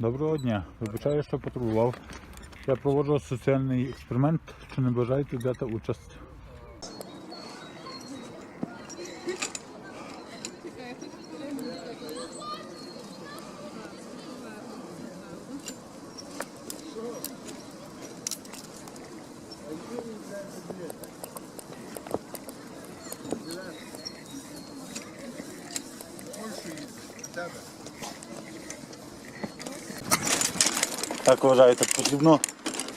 Доброго дня. Вибачаю, що потребував. Я проводжу соціальний експеримент. Чи не бажаєте взяти участь? Як вважаєте, потрібно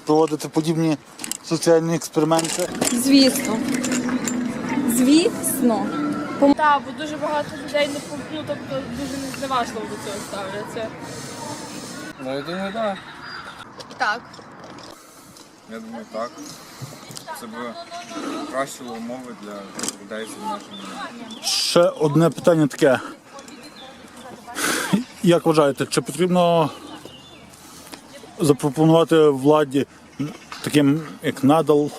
проводити подібні соціальні експерименти? Звісно. Звісно. Так, бо дуже багато людей не ну, тобто дуже зневажливо до цього ставляться. Ну, я думаю, так. Так. Я думаю, так. Це б кращили умови для людей з обмеженими. Ще одне питання таке. Як вважаєте, чи потрібно запропонувати владі таким як надал,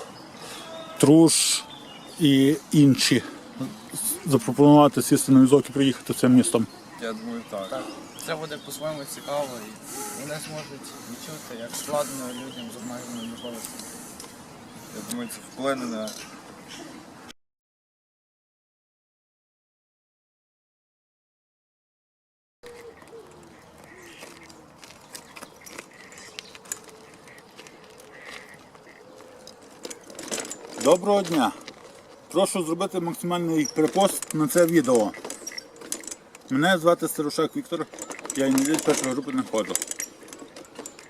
труш і інші запропонувати сісти на візок і приїхати цим містом? Я думаю, так. Це буде по-своєму цікаво і вони зможуть відчути, як складно людям з обмеженими можливостями. Я думаю, це вплине на Доброго дня! Прошу зробити максимальний перепост на це відео. Мене звати Старушак Віктор, я інвалід першої групи не ходжу.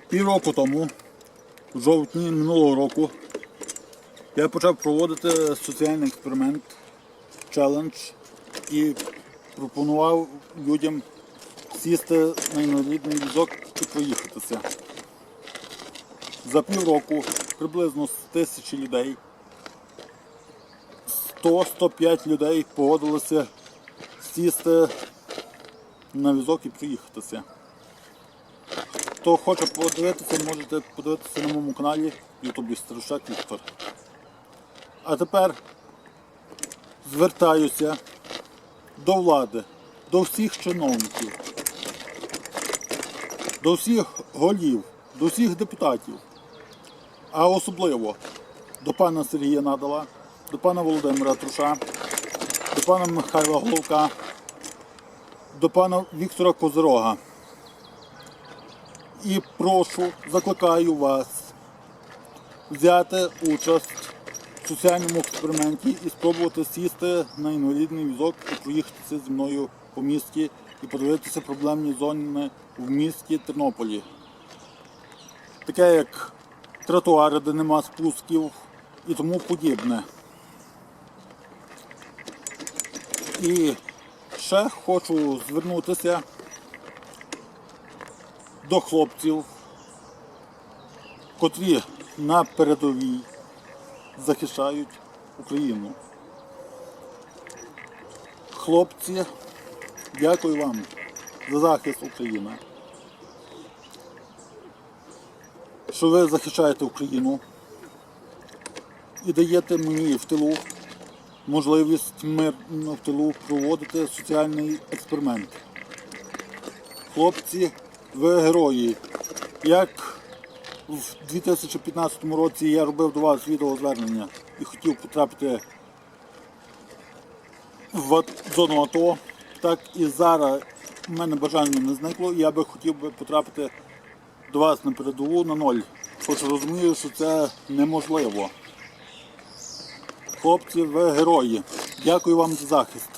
Півроку тому, в жовтні минулого року, я почав проводити соціальний експеримент, челендж і пропонував людям сісти на інвалідний візок і проїхатися. За півроку приблизно з тисячі людей 100-105 людей погодилися сісти на візок і приїхатися. Хто хоче подивитися, можете подивитися на моєму каналі Ютубі Старушак Віктор. А тепер звертаюся до влади, до всіх чиновників, до всіх голів, до всіх депутатів, а особливо до пана Сергія Надала, до пана Володимира Труша, до пана Михайла Головка, до пана Віктора Козирога. І прошу, закликаю вас взяти участь в соціальному експерименті і спробувати сісти на інвалідний візок і проїхатися зі мною по місті і подивитися проблемні зони в місті Тернополі. Таке як тротуари, де нема спусків і тому подібне. І ще хочу звернутися до хлопців, котрі на передовій захищають Україну. Хлопці, дякую вам за захист України. Що ви захищаєте Україну і даєте мені в тилу можливість мирно в тилу проводити соціальний експеримент. Хлопці, ви герої. Як в 2015 році я робив до вас відеозвернення і хотів потрапити в зону АТО, так і зараз в мене бажання не зникло, я би хотів би потрапити до вас на передову на ноль. Хоч розумію, що це неможливо. Хлопці, ви герої. Дякую вам за захист.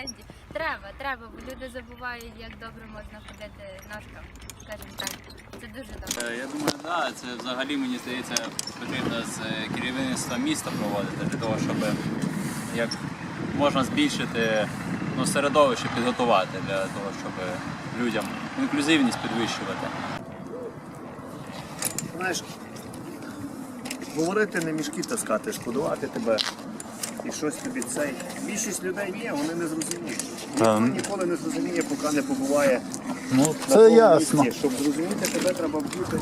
Акценті. Треба, треба, бо люди забувають, як добре можна ходити ножками, скажімо так. Це дуже добре. Е, Я думаю, да, це взагалі мені здається потрібно з е, керівництва міста проводити для того, щоб як можна збільшити ну, середовище підготувати для того, щоб людям інклюзивність підвищувати. Знаєш, говорити не мішки таскати, шкодувати тебе і щось тобі цей. Більшість людей ні, вони не зрозуміють. Ніхто ніколи не зрозуміє, поки не побуває Ну, на це тому ясно. місці. Щоб зрозуміти, тебе треба вбити.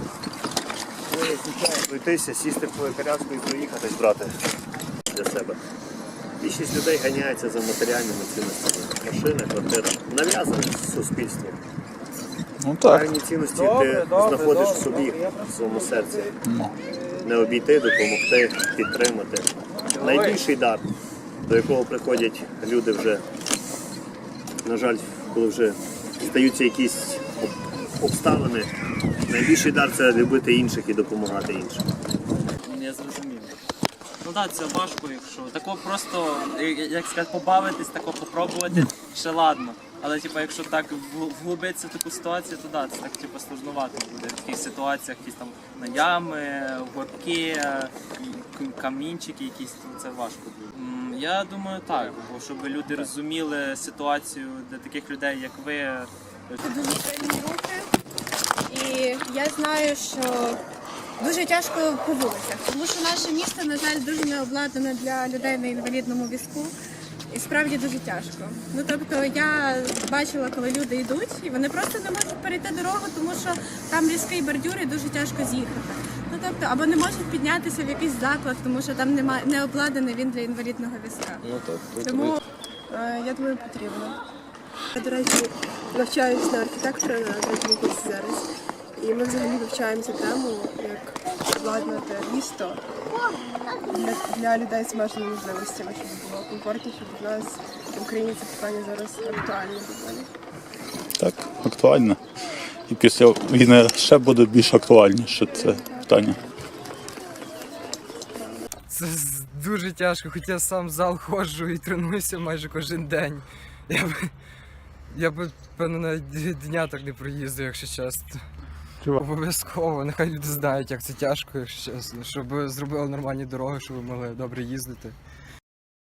Пройтися, сісти в твою коляску і проїхатись, брати для себе. Більшість людей ганяється за матеріальними цінностями. Машина, квартира. Нав'язані суспільством. Ну так. Реальні цінності Добре, ти добре, знаходиш в собі, добре, в своєму серці. Не обійти, допомогти, підтримати. Найбільший дар, до якого приходять люди вже, на жаль, коли вже стаються якісь обставини. Найбільший дар це любити інших і допомагати іншим. Я зрозумів. Ну так, це важко, якщо тако просто, як сказати, побавитись, тако попробувати, ще ладно. Але типу, якщо так вгл- вглубитися в таку ситуацію, то да, це так типу сложновато буде в таких ситуаціях, якісь там на ями, горбки, е, камінчики якісь, то це важко буде. Я думаю, так, бо щоб люди розуміли ситуацію для таких людей, як ви. е, дуже сильні рухи. І я знаю, що дуже тяжко по вулицях, тому що наше місто, на жаль, дуже не обладнане для людей на інвалідному візку. І справді дуже тяжко. Ну тобто я бачила, коли люди йдуть, і вони просто не можуть перейти дорогу, тому що там різкий бордюр і дуже тяжко з'їхати. Ну тобто, або не можуть піднятися в якийсь заклад, тому що там немає не обладнаний він для інвалідного візка. Тому Е, Я думаю, потрібно. Я, до речі, навчаюсь на архітектора на третьому курсі зараз. І ми взагалі вивчаємо цю тему, як обладнати місто для, для людей з обмеженими можливостями, щоб було комфортніше, щоб в нас в Україні це питання зараз актуальне доволі. Так, актуально. І після війни ще буде більш актуальніше це питання. Це дуже тяжко, хоча я сам в зал ходжу і тренуюся майже кожен день. Я б, я б певно, навіть дня так не проїздив, якщо чесно. Чого? Обов'язково, нехай люди знають, як це тяжко, щас, щоб зробили нормальні дороги, щоб ви могли добре їздити.